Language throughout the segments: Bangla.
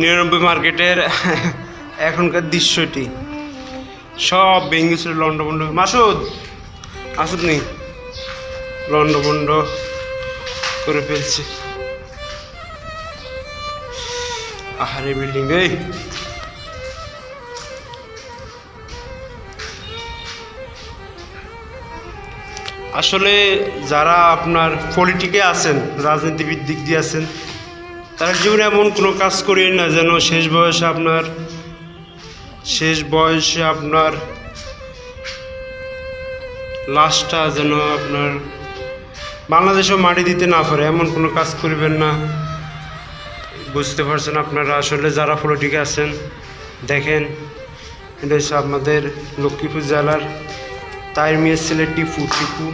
নিরানব্বই মার্কেটের এখনকার দৃশ্যটি। সব ভেঙে ছিল লন্ডভন্ড মাসুদ আসুদ নেই লন্ডভন্ড করে ফেলছে। আহারে বিল্ডিং রে। আসলে যারা আপনার পলিটিকে আছেন, রাজনীতিবিদ দিক দিয়ে আছেন তারা জীবনে এমন কোনো কাজ করিয়ে না যেন শেষ বয়সে আপনার, শেষ বয়সে আপনার লাশটা যেন আপনার বাংলাদেশেও মাটি দিতে না পারে, এমন কোনো কাজ করবেন না। বুঝতে পারছেন আপনারা আসলে যারা পলিটিকে আছেন, দেখেন, এটা হচ্ছে আপনাদের লক্ষ্মীপুর জেলার তাই মেয়ের ছেলে টিপু টিপু,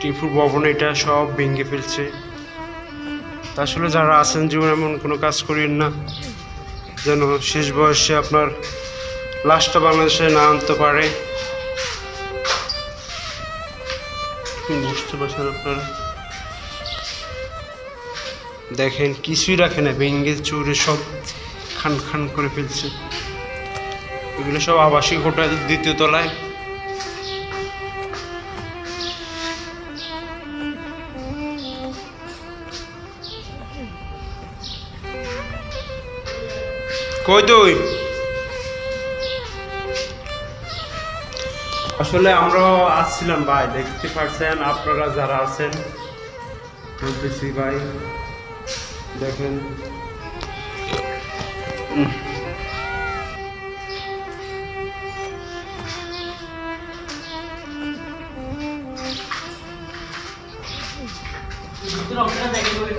টিপুর ভবন, এটা সব ভেঙে ফেলছে। তা আসলে যারা আছেন জীবনে এমন কোনো কাজ করিয়েন না, যেন শেষ বয়সে আপনার লাশটা বাংলাদেশে না আনতে পারে। বুঝতে পারছেন আপনারা? দেখেন, কিছুই রাখে না ভেঙ্গে চুরে সব খান খান করে ফেলছে। এগুলো সব আবাসিক হোটেল দ্বিতীয় তলায়। কই তুই? আসলে আমরা আসছিলাম ভাই দেখতে পাচ্ছেন আপনারা যারা আছেন বলতেছি ভাই দেখেন। রংটা দেখে করে